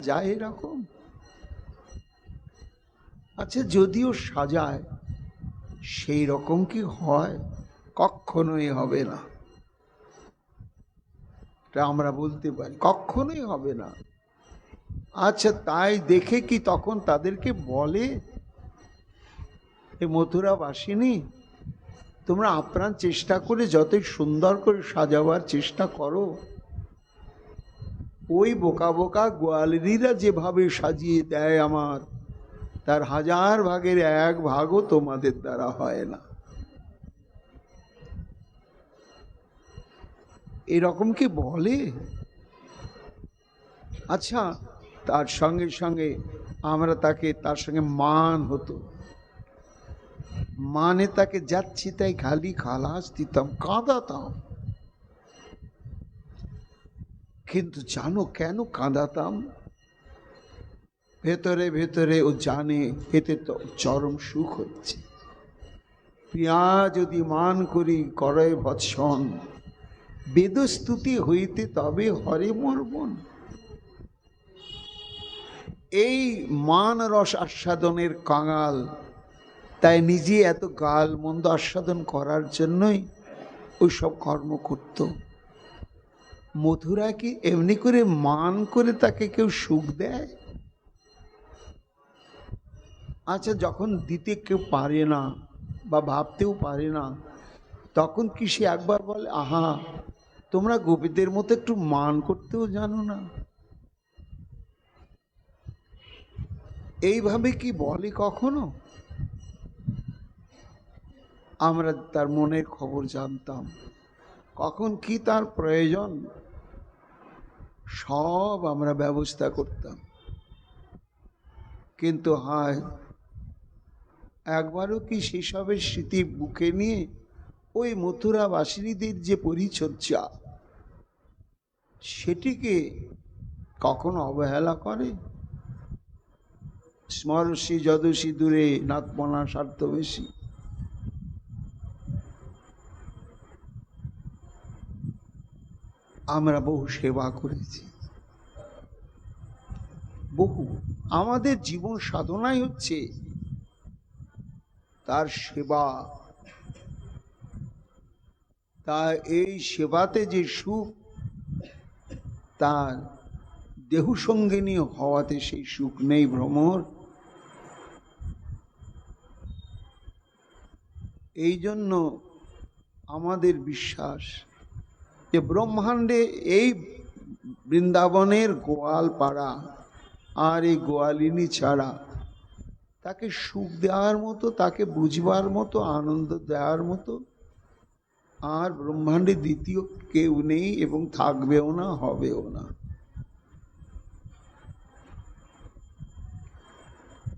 যায় এরকম? আচ্ছা যদিও সাজায়, সেই রকম কি হয়? কখনোই হবে না। আমরা বলতে পারি, কখনোই হবে না। আচ্ছা তাই দেখে কি তখন তাদেরকে বলে, এ মথুরা বাসিনী, তোমরা আপ্রাণ চেষ্টা করে যতই সুন্দর করে সাজাবার চেষ্টা করো ওই বোকা বোকা গোয়ালেরিরা যেভাবে সাজিয়ে দেয় আমার, তার হাজার ভাগের এক ভাগও তোমাদের দ্বারা হয় না। এরকম কি বলে? আচ্ছা তার সঙ্গে সঙ্গে আমরা তাকে, তার সঙ্গে মান হতো। মানে তাকে যাচ্ছি তাই খালি খালাস দিতাম, কাঁদাতাম। কিন্তু জানো কেন কাঁদাতাম? ভেতরে ভেতরে ও জানে, এতে তো চরম সুখ হচ্ছে। প্রিয়া যদি মান করি, করয় ভৎসন। বেদস্তুতি হইতে তবে হরে মর্মন। এই মান রস আস্বাদনের কাঙাল, তাই নিজে এত গাল মন্দ আস্বাদন করার জন্যই ওই সব কর্ম করত। মথুরা কি এমনি করে মান করে তাকে কেউ সুখ দেয়? আচ্ছা যখন দিতে কেউ পারে না বা ভাবতেও পারে না, তখন কি সে একবার বলে, আহা, তোমরা গোপীদের মতো একটু মান করতেও জানো না? এইভাবে কি বলে কখনো? আমরা তার মনের খবর জানতাম। কখন কি তার প্রয়োজন? সব আমরা ব্যবস্থা করতাম। কিন্তু হায়, একবারও কি সেসবের স্মৃতি বুকে নিয়ে ওই মথুরা বাসিনীদের যে পরিচর্যা, সেটিকে কখনো অবহেলা করে? স্মরসী যদসী দূরে নাতমনা স্বার্থ বেশি আমরা বহু সেবা করেছি। বহু। আমাদের জীবন সাধনাই হচ্ছে তার সেবা। তা এই সেবাতে যে সুখ, তার দেহ সঙ্গিনী হওয়াতে সেই সুখ নেই ভ্রমর। এই জন্য আমাদের বিশ্বাস যে ব্রহ্মাণ্ডে এই বৃন্দাবনের গোয়াল পাড়া আর এই গোয়ালিনী ছাড়া তাকে সুখ দেওয়ার মতো, তাকে বুঝবার মতো, আনন্দ দেওয়ার মতো আর ব্রহ্মাণ্ডে দ্বিতীয় কেউ নেই এবং থাকবেও না, হবেও না।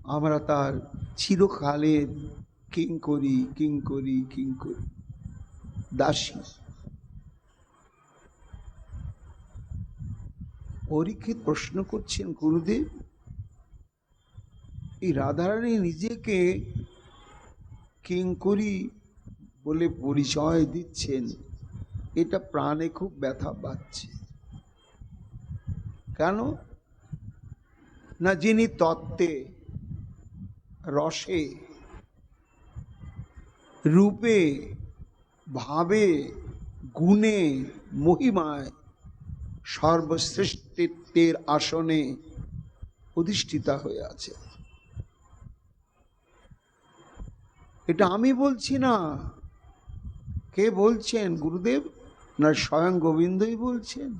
আমরা তার চিরকালের কিং করি কিং করি কিং করি দাসী। পরীক্ষিত প্রশ্ন করছেন গুরুদেব। এই রাধারানী নিজেকে কিঙ্করি বলে পরিচয় দিচ্ছেন। এটা প্রাণে খুব ব্যথা পাচ্ছে। কেন? না যিনি তত্ত্বে রসে, রূপে, ভাবে, গুণে, মহিমায় সর্বশ্রেষ্ঠত্বের আসনে অধিষ্ঠিতা হয়ে আছে। এটা আমি বলছি না। কে বলছেন? গুরুদেব? না স্বয়ং গোবিন্দই বলছেন?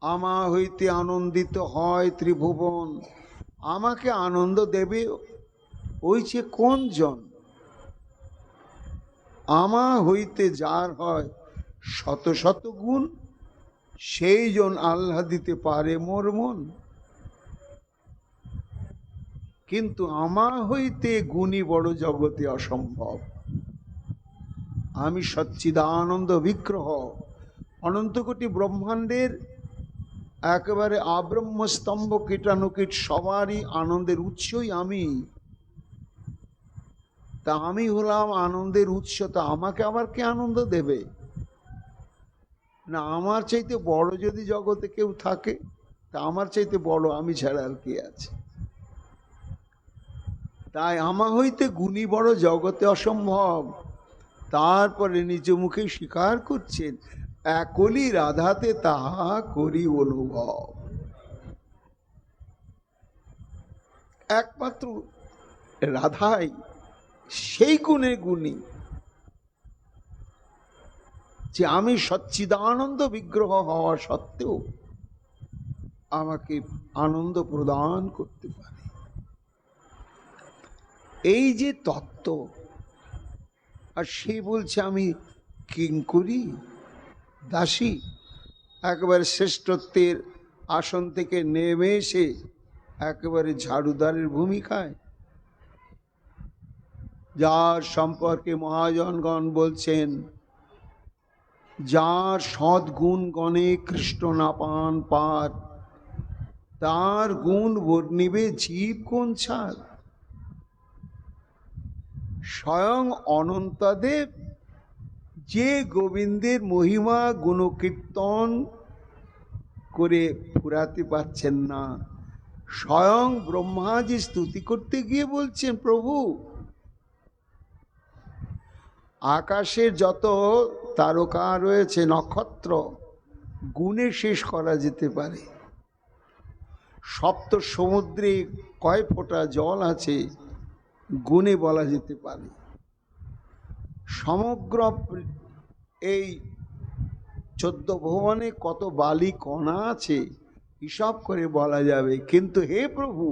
আমা হইতে আনন্দিত হয় ত্রিভুবন। আমাকে আনন্দ দেবে ওই যে কোন জন? আমা হইতে যার হয় শত শত গুণ, সেই জন আল্লাহ দিতে পারে মোর মন। কিন্তু আমা হইতে গুণী বড় জগতে অসম্ভব। আমি সচ্চিদানন্দ বিগ্রহ অনন্তকোটি ব্রহ্মাণ্ডের একেবারে আব্রহ্মস্তম্ভ কীটানুকীট সবারই আনন্দের উৎসই আমি। তা আমি হলাম আনন্দের উৎস, তা আমাকে আবার কে আনন্দ দেবে? না, আমার চাইতে বড় যদি জগতে কেউ থাকে, তা আমার চাইতে বড় আমি ছাড়া আর কে আছে? তাই আমা হইতে গুণী বড় জগতে অসম্ভব। তারপরে নিজ মুখে স্বীকার করছেন, একলি রাধাতে তাহা করি অনুভব। একমাত্র রাধাই সেই গুণে গুণী। যে আমি সচ্চিদানন্দ বিগ্রহ হওয়া সত্ত্বেও আমাকে আনন্দ প্রদান করতে পারে। এই যে তত্ত্ব, আর সে বলছে, আমি কিঙ্কুরি, দাসী। একেবারে শ্রেষ্ঠত্বের আসন থেকে নেমে এসে একেবারে ঝাড়ুদারের ভূমিকায়, যার সম্পর্কে মহাজনগণ বলছেন যার সদ্গুণ গণে কৃষ্ণ না পান পার, তার গুণ বর্ণিবে জীব কোন ছাড় স্বয়ং অনন্তদেব, যে গোবিন্দের মহিমা গুণকীর্তন করে ফুরাতে পাচ্ছেন না, স্বয়ং ব্রহ্মাজি স্তুতি করতে গিয়ে বলছেন, প্রভু, আকাশের যত তারকা রয়েছে, নক্ষত্র। গুণে শেষ করা যেতে পারে। সপ্ত সমুদ্রে কয় ফোঁটা জল আছে, গুণে বলা যেতে পারে। সমগ্র এই চোদ্দ ভুবনে কত বালি কণা আছে, হিসাব করে বলা যাবে। কিন্তু হে প্রভু,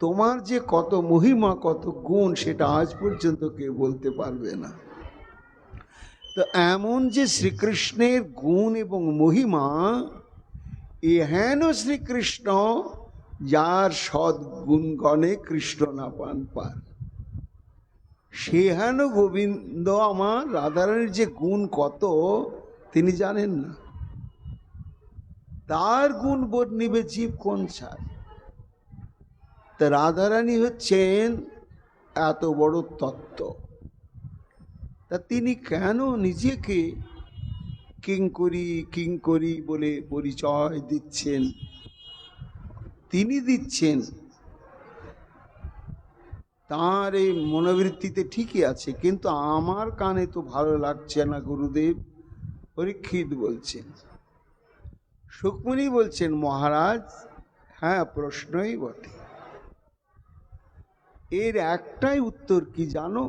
তোমার যে কত মহিমা, কত গুণ, সেটা আজ পর্যন্ত কেউ বলতে পারবে না। তো এমন যে শ্রীকৃষ্ণের গুণ এবং মহিমা এহেন শ্রীকৃষ্ণ যার সদ্গুণগণে কৃষ্ণ না পান পার। সে হেন গোবিন্দ আমার, রাধারানীর যে গুণ কত, তিনি জানেন না। তার গুণ বর্ণিবে জীব কোন ছাড়? তা রাধারানী হচ্ছেন এত বড় তত্ত্ব। তা তিনি কেন নিজেকে কিঙ্করি কিঙ্করি বলে পরিচয় দিচ্ছেন? তিনি দিচ্ছেন। তার এই মনোবৃত্তিতে ঠিকই আছে, কিন্তু আমার কানে তো ভালো লাগছে না, গুরুদেব। পরীক্ষিত বলছেন। সুকমণি বলছেন, মহারাজ হ্যাঁ প্রশ্নই বটে। এর একটাই উত্তর কি জানো?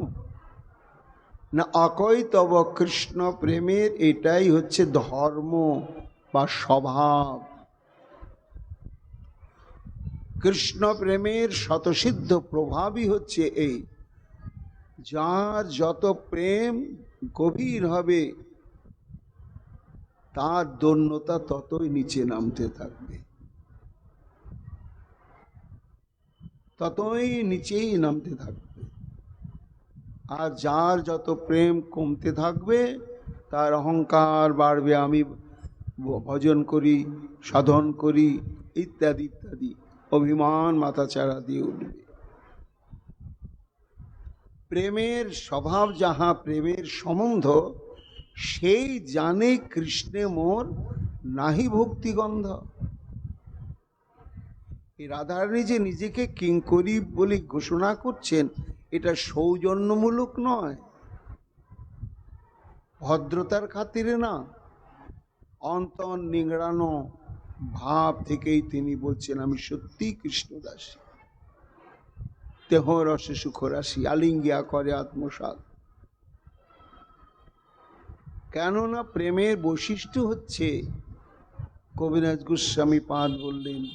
না অকই তব কৃষ্ণ প্রেমের, এটাই হচ্ছে ধর্ম বা স্বভাব। কৃষ্ণ প্রেমের শতসিদ্ধ প্রভাবই হচ্ছে এই। যার যত প্রেম গভীর হবে, তার দন্যতা ততই নিচে নামতে থাকবে। ততই নিচেই নামতে থাকবে। আর যার যত প্রেম কমতে থাকবে, তার অহংকার বাড়বে, আমি ভজন করি, সাধন করি, ইত্যাদি ইত্যাদি। অভিমান মাথাচাড়া দিয়ে উঠবে। প্রেমের স্বভাব যাহা, প্রেমের সম্বন্ধ, সেই জানে কৃষ্ণে মোর নাহি ভক্তিগন্ধ। এই রাধারানী যে নিজেকে কিঙ্করি বলে ঘোষণা করছেন এটা সৌজন্যমূলক নয়। ভদ্রতার খাতিরে না। অন্তর নিংড়ানো ভাব থেকেই তিনি বলছেন, আমি সত্যি কৃষ্ণদাসী। দেহ রসে সুখরাশি, আলিঙ্গিয়া করে আত্মসাত কেননা প্রেমের বৈশিষ্ট্য হচ্ছে, কবিরাজ গোস্বামী পাদ বললেন,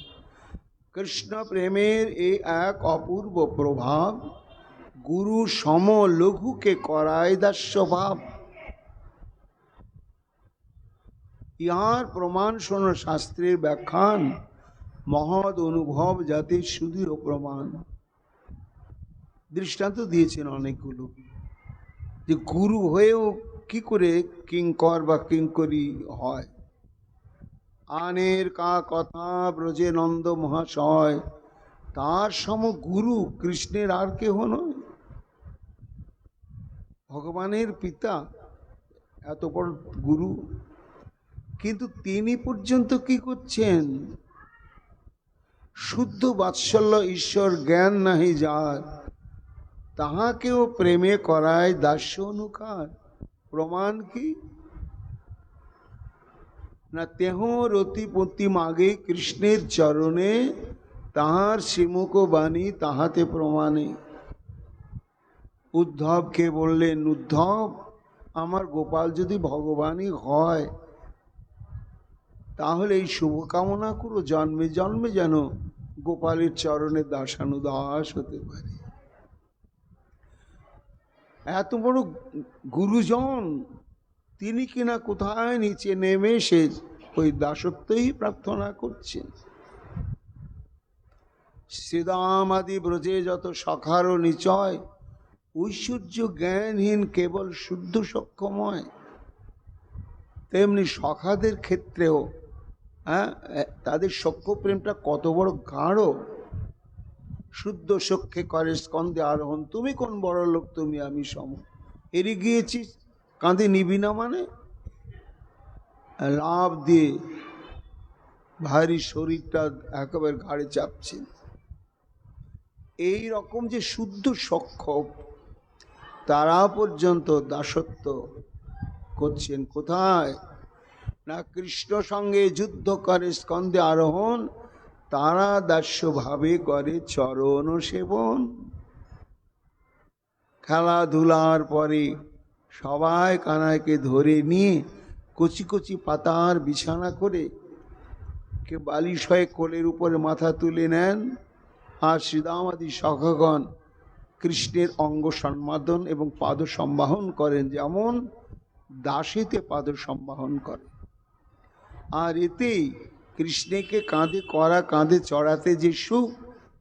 কৃষ্ণ প্রেমের এই এক অপূর্ব প্রভাব গুরু সম লঘুকে করায় দাস্য ভাব ইহার প্রমাণ শোন শাস্ত্রের ব্যাখ্যান, মহৎ অনুভব জাতির সুদীর প্রমাণ। দৃষ্টান্ত দিয়েছেন অনেকগুলো। যে গুরু হয়েও কি করে কিঙ্কর বা কিঙ্করি হয়? আনের কা কথা ব্রজে নন্দ মহাশয়, তার সম গুরু কৃষ্ণের আর কেহ নয়। ভগবানের পিতা, এত বড় গুরু, কিন্তু তিনি পর্যন্ত কি করছেন? শুদ্ধ বাৎসল্য ঈশ্বর জ্ঞান নাহি যার, তাহাকেও প্রেমে করায় দাস্য অনুকার। প্রমাণ কি? না তেহ রতিপতি মাগে কৃষ্ণের চরণে, তাহার শ্রীমুখ বাণী তাহাতে প্রমাণে। উদ্ধবকে বললেন, উদ্ধব, আমার গোপাল যদি ভগবানই হয়, তাহলে এই শুভকামনা করো, জন্মে জন্মে যেন গোপালের চরণে দাসানুদাস হতে পারে। এত বড় গুরুজন, তিনি কিনা কোথায় নিচে নেমে এসে ওই দাসত্বই প্রার্থনা করছেন? শ্রীদাম ব্রজে যত সখার নিচয় ঐশ্বর্য জ্ঞানহীন কেবল শুদ্ধ সক্ষময়। তেমনি সখাদের ক্ষেত্রেও হ্যাঁ তাদের সখ্য প্রেমটা কত বড় গাঢ়। শুদ্ধ সক্ষে করে স্কন্দে আরোহণ, তুমি কোন বড় লোক, তুমি আমি সম এরে গিয়েছিস? কাঁধে নিবি না মানে? লাভ দিয়ে ভারী শরীরটা একেবারে ঘাড়ে চাপছে। এই রকম যে শুদ্ধ সক্ষম তারা পর্যন্ত দাসত্ব করছেন কোথায়? না কৃষ্ণ সঙ্গে যুদ্ধ করে স্কন্দে আরোহণ, তারা দাস্যভাবে করে চরণ সেবন। খেলাধুলার পরে সবাই কানাইকে ধরে নিয়ে কচি কচি পাতার বিছানা করে কে বালিশ হয়ে কোলের উপরে মাথা তুলে নেন। আর শ্রীদামাদি সখগণ কৃষ্ণের অঙ্গ সম্মাদন এবং পাদ সম্বাহন করেন যেমন দাসীতে পাদ সম্বাহন করে। আর এতেই কৃষ্ণকে কাঁধে করা, কাঁধে চড়াতে যে সুখ,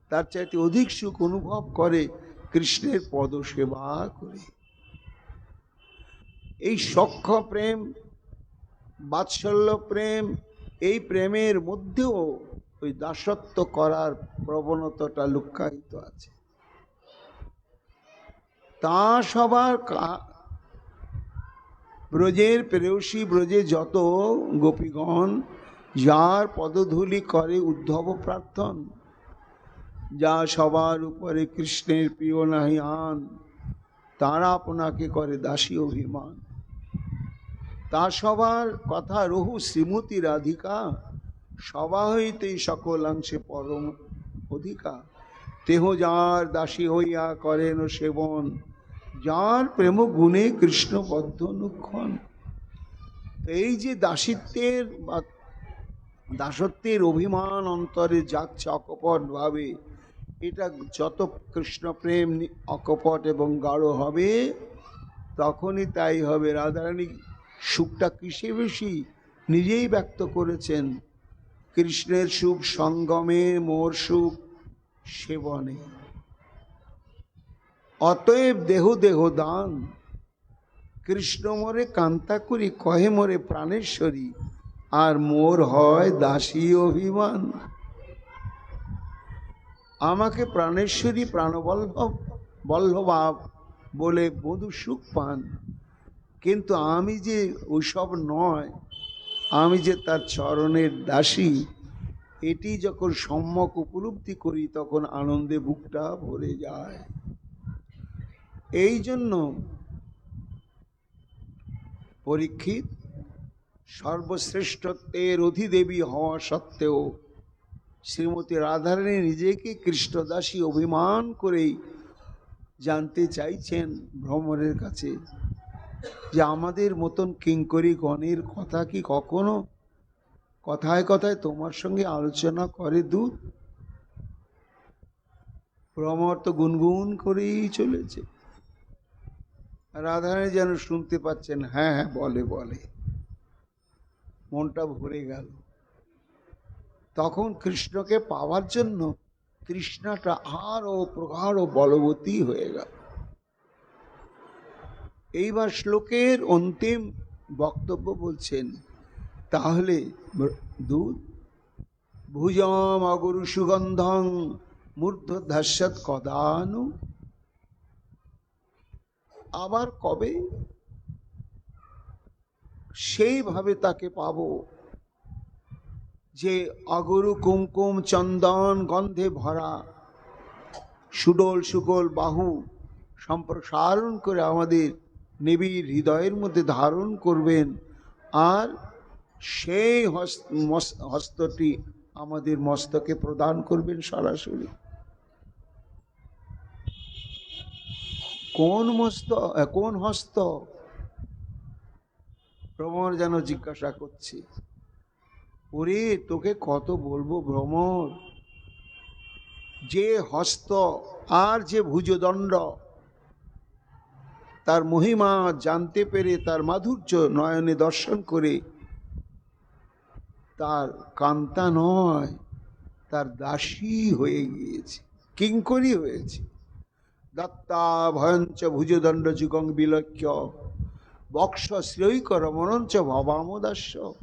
তার চাইতে অধিক সুখ অনুভব করে কৃষ্ণের পদ সেবা করে। এই সখ্য প্রেম, বাৎসল্য প্রেম, এই প্রেমের মধ্যেও ওই দাসত্ব করার প্রবণতাটা লুক্কায়িত আছে। তা সবার ব্রজের প্রেয়সী ব্রজে যত গোপীগণ, যার পদধূলি করে উদ্ধব প্রার্থন, যা সবার উপরে কৃষ্ণের প্রিয় নাহি আন, তারা আপনাকে করে দাসী অভিমান। তা সবার কথা রহু শ্রীমতী রাধিকা, সবা হইতেই সকলাংশে পরম অধিকা। তেহ যার দাসী হইয়া করেন সেবন যার প্রেম গুণে কৃষ্ণ বদ্ধ অনুক্ষণ এই যে দাসিত্বের বা দাসত্বের অভিমান অন্তরে যাচ্ছে অকপট ভাবে, এটা যত কৃষ্ণ প্রেম অকপট এবং গাঢ় হবে, তখনই তাই হবে। রাধারানী সুখটা কিসে বেশি? নিজেই ব্যক্ত করেছেন কৃষ্ণের সুখ, সঙ্গমে মোর সুখ, সেবনে। অতএব দেহ দেহ দান। কৃষ্ণ মোরে কান্তা করি, কহে মোরে প্রাণেশ্বরী, আর মোর হয় দাসী অভিমান। আমাকে প্রাণেশ্বরী প্রাণবল্লভ বল্লভা বলে বধু সুখ পান। কিন্তু আমি যে ওইসব নয়, আমি যে তার চরণের দাসী, এটি যখন সম্যক উপলব্ধি করি, তখন আনন্দে বুকটা ভরে যায়। এই জন্য পরীক্ষিত সর্বশ্রেষ্ঠত্বের অধিদেবী হওয়া সত্ত্বেও শ্রীমতী রাধারানী নিজেকে কৃষ্ণদাসী অভিমান করেই জানতে চাইছেন ভ্রমণের কাছে যে আমাদের মতন কিঙ্করি গণের কথা কি কখনো কথায় কথায় তোমার সঙ্গে আলোচনা করে দূত? ভ্রমর তো গুনগুন করেই চলেছে। রাধারানী যেন শুনতে পাচ্ছেন হ্যাঁ হ্যাঁ বলে বলে। মনটা ভরে গেল। তখন কৃষ্ণকে পাওয়ার জন্য তৃষ্ণাটা আরও প্রগাঢ় বলবতী হয়ে গেল। এইবার শ্লোকের অন্তিম বক্তব্য বলছেন, তাহলে দুধ ভুজম অগুরু সুগন্ধং মূর্ধ কদানু আবার কবে? সেইভাবে তাকে পাব যে অগরু কুমকুম চন্দন গন্ধে ভরা, সুডল সুগল বাহু সম্প্রসারণ করে আমাদের নিবিড় হৃদয়ের মধ্যে ধারণ করবেন আর সেই হস- মস- হস্তটি আমাদের মস্তকে প্রদান করবেন সরাসরি। কোন মস্ত কোন হস্ত? ভ্রমর যেন জিজ্ঞাসা করছে। ওরে, তোকে কত বলব ভ্রমর? যে হস্ত আর যে ভুজদণ্ড, তার মহিমা জানতে পেরে তার মাধুর্য নয়নে দর্শন করে, তার কান্তা নয়, তার দাসী হয়ে গিয়েছে, কিঙ্করী হয়েছে। দত্তা ভয়ঞ্চ ভুজদণ্ড যুগং বিলক্ষ বক্ষ শ্রেয়িকর মনঞ্চ ভবামদাস্য।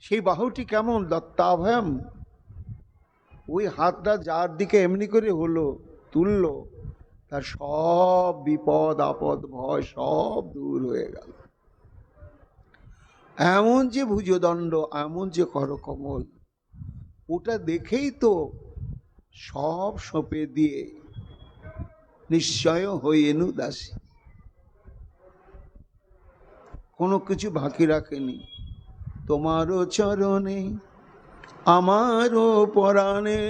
সেই বাহুটি কেমন দত্তাভয়ম? ওই হাতটা যার দিকে এমনি করে হলো, তুললো, তার সব বিপদ, আপদ, ভয় সব দূর হয়ে গেল। এমন যে ভুজদণ্ড, এমন যে করকমল, ওটা দেখেই তো সব সঁপে দিয়ে নিশ্চয় হইয়েনু দাসী। কোনো কিছু বাকি রাখেনি। তোমারও চরণে, আমারও পরাণে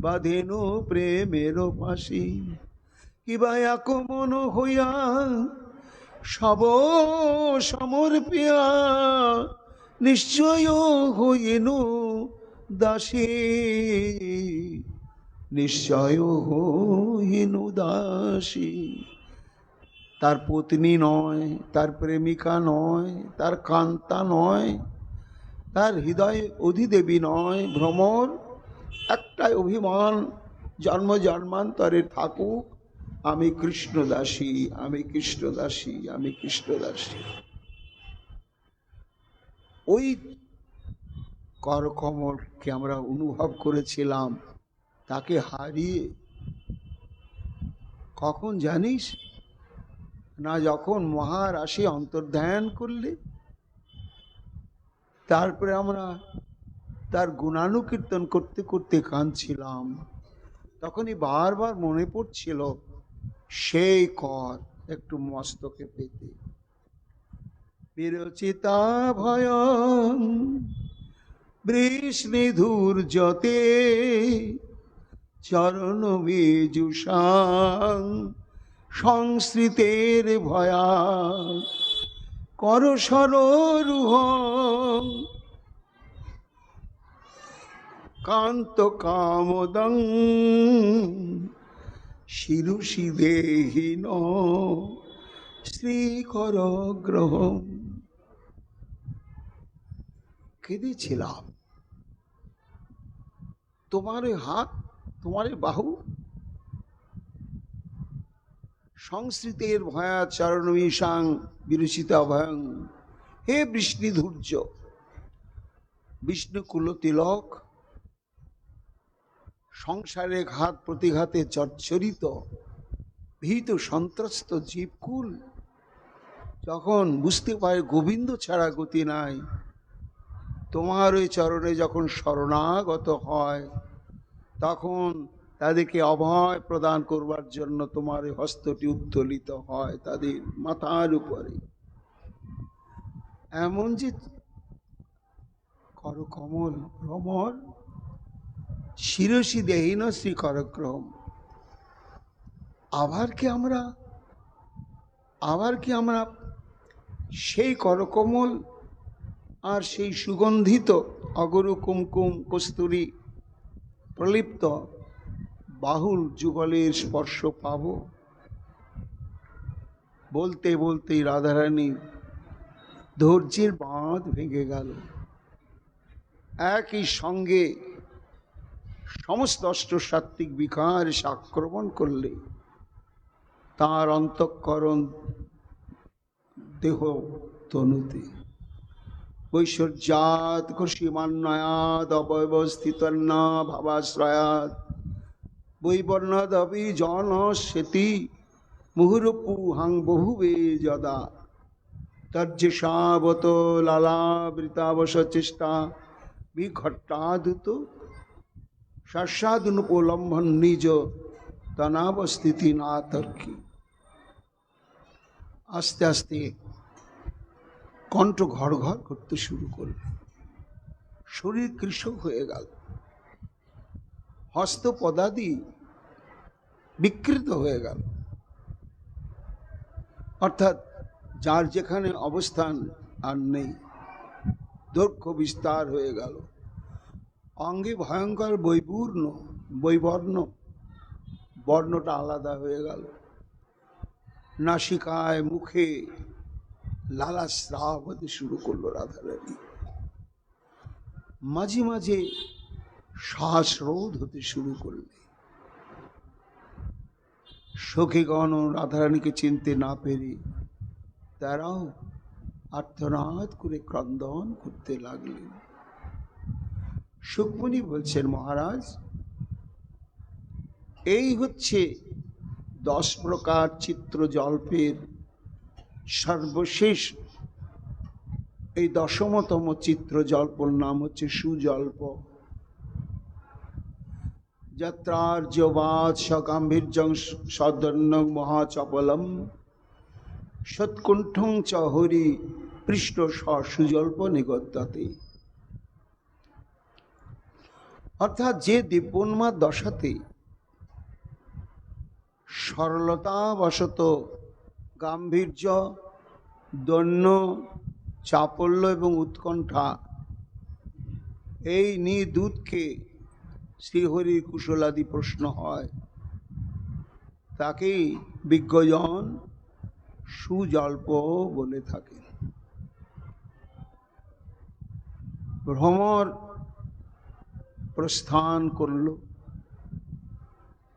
বাঁধেনু প্রেমের পাশি। কিবা এক মন হইয়া সব সমর্পিয়া নিশ্চয় হইনু দাসী, নিশ্চয় হইনু দাসী। তার পত্নী নয়, তার প্রেমিকা নয়, তার কান্তা নয়, তার হৃদয় অধিদেবী নয়, ভ্রমর একটাই অভিমান, জন্ম জন্মান্তরে থাকুক, আমি কৃষ্ণদাসী আমি কৃষ্ণদাসী আমি কৃষ্ণদাসী ওই করকমলকে আমরা অনুভব করেছিলাম, তাকে হারিয়ে। কখন জানিস? না যখন মহারাশি অন্তর্ধান করলে। তারপরে আমরা তার গুণানুকীর্তন করতে করতে কাঁদছিলাম। তখনই বারবার মনে পড়ছিল, সেই কর একটু মস্তকে পেতে। বিরচিতা ভয় বৃষ্ণিধুর যতে চরণ বিজুষাং সংস্কৃতের ভয়া কর সররুহ, কান্ত কামদং, শিরুষি দেহীন, শ্রীকর গ্রহ কেঁদেছিলাম? তোমার ওই হাত তোমার বাহু। সংস্কৃতের ভয়া চরণমিশাং বিরচিতা ভয়ং। হে বৃষ্ণিধূর্য বিষ্ণুকুল তিলক, সংসারে ঘাত প্রতিঘাতে চর্চরিত ভীত সন্ত্রস্ত জীবকুল। যখন বুঝতে পারে গোবিন্দ ছাড়া গতি নাই তোমার ওই চরণে যখন শরণাগত হয়, তখন তাদেরকে অভয় প্রদান করবার জন্য তোমার এই হস্তটি উত্তোলিত হয় তাদের মাথার উপরে। এমন যে করকমল ভ্রমর, শিরসি দেহীন শ্রী করক্রম। আবার কি আমরা, আবার কি আমরা সেই করকমল আর সেই সুগন্ধিত অগরু কুমকুম কস্তুরি প্রলিপ্ত বাহুল যুগলের স্পর্শ পাব। বলতে বলতেই রাধারানী ধৈর্যের বাঁধ ভেঙে গেল। একই সঙ্গে সমস্ত অষ্টসাত্ত্বিক বিকার এসে আক্রমণ করলে তার অন্তঃকরণ দেহ তনুতে ঐশ্বর্যাত খুশিমান্নয়াদ অব্যবস্থিতন্না ভাবাশ্রয়াত বৈবর্ণদপি জন সেতি মুহুরপু হাং বহুবে যদা। তজ্জেষাবত লালাবৃতাবশ চেষ্টা বিঘট্টাদুত শাস্বাদুনুপলম্বন নিজ তনাবস্থিতি না তর্কি আস্তে আস্তে কণ্ঠ ঘর ঘর করতে শুরু করল। শরীর কৃষক হয়ে গেল। হস্ত পদাদি বিকৃত হয়ে গেল। অর্থাৎ যার যেখানে অবস্থান আর নেই দক্ষ বিস্তার হয়ে গেল। অঙ্গে ভয়ঙ্কর বৈপূর্ণ বৈবর্ণ, বর্ণটা আলাদা হয়ে গেল। নাসিকায় মুখে লালা স্রাব হতে শুরু করল রাধারানী। মাঝে মাঝে শ্বাসরোধ হতে শুরু করলে। সখীগণ রাধারানীকে চিনতে না পেরে তারাও আর্থনাদ করে ক্রন্দন করতে লাগলেন। সুকমণি বলছেন, মহারাজ, এই হচ্ছে দশ প্রকার চিত্র জল্পের সর্বশেষ এই দশমতম চিত্র জল্পর নাম হচ্ছে সুজল্প। যাত্রার্যবাদ সগাম্ভীর্যং সদন্য মহাচপলম। সৎকুণ্ঠং চ হরি পৃষ্ঠ সুজল্প নিগদ্যতে। অর্থাৎ যে দিব্যোন্মাদ দশাতে সরলতাবশত গাম্ভীর্য দৈন্য চাপল্য এবং উৎকণ্ঠা। এই নিদূতকে শ্রীহরির কুশলাদি প্রশ্ন হয়। তাকেই বিজ্ঞজন সুজল্প বলে থাকেন। ভ্রমর প্রস্থান করল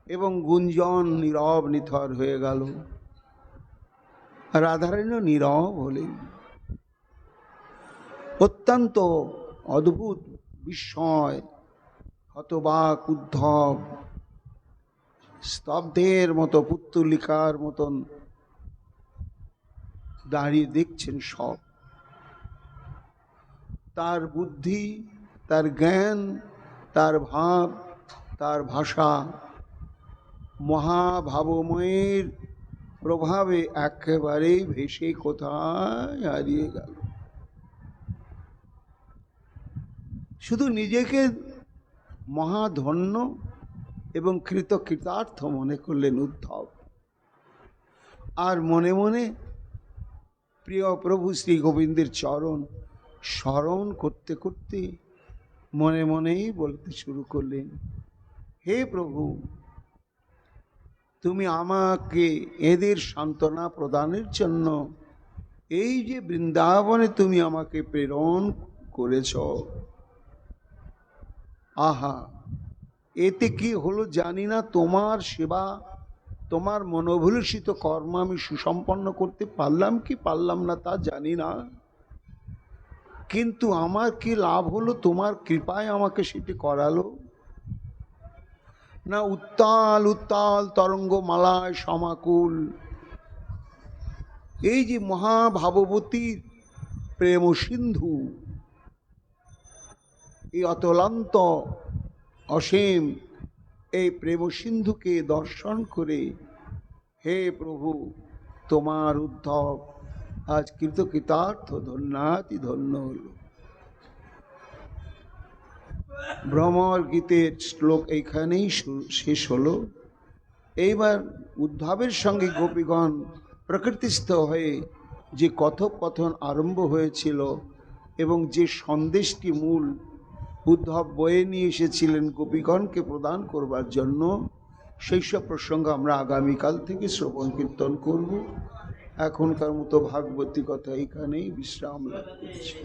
এবং গুঞ্জন নীরব নিথর হয়ে গেল। রাধারানীও নীরব হলেন। অত্যন্ত অদ্ভুত বিস্ময়, হতবাক, উদ্ধব, স্তব্ধের মতো, পুত্তলিকার মতন দাঁড়িয়ে দেখছেন সব। তার বুদ্ধি, তার জ্ঞান, তার ভাব, তার ভাষা মহাভাবময়ের প্রভাবে একেবারে ভেসে কোথায় হারিয়ে গেল। শুধু নিজেকে মহাধন্য এবং কৃতকৃতার্থ মনে করলেন উদ্ধব। আর মনে মনে প্রিয় প্রভু শ্রী গোবিন্দের চরণ স্মরণ করতে করতে মনে মনেই বলতে শুরু করলেন, হে প্রভু তুমি আমাকে এদের সান্ত্বনা প্রদানের জন্য এই যে বৃন্দাবনে তুমি আমাকে প্রেরণ করেছ। আহা, এতে কি হলো জানি না, তোমার সেবা, তোমার মনোভুলসিত কর্ম আমি সুসম্পন্ন করতে পারলাম কি পারলাম না তা জানি না। কিন্তু আমার কি লাভ হলো? তোমার কৃপায় আমাকে সেটি করালো। না উত্তাল উত্তাল তরঙ্গ মালায় সমাকুল। এই যে মহাভাববতীর প্রেম সিন্ধু, এই অতলান্ত অসীম এই প্রেম সিন্ধুকে দর্শন করে, হে প্রভু, তোমার উদ্ধব, আজ কৃতকৃতার্থ ধন্যাতি ধন্য হল ভ্রমর গীতের শ্লোক এইখানেই শেষ হলো। এইবার উদ্ধবের সঙ্গে গোপীগণ প্রকৃতিস্থ হয়ে যে কথোপকথন আরম্ভ হয়েছিল এবং যে সন্দেশটি মূল উদ্ধব বয়ে নিয়ে এসেছিলেন গোপীগণকে প্রদান করবার জন্য সেই সব প্রসঙ্গ আমরা আগামীকাল থেকে শ্রবণ কীর্তন করব। এখনকার মতো ভাগবতী কথা এখানেই বিশ্রাম লাভ করছি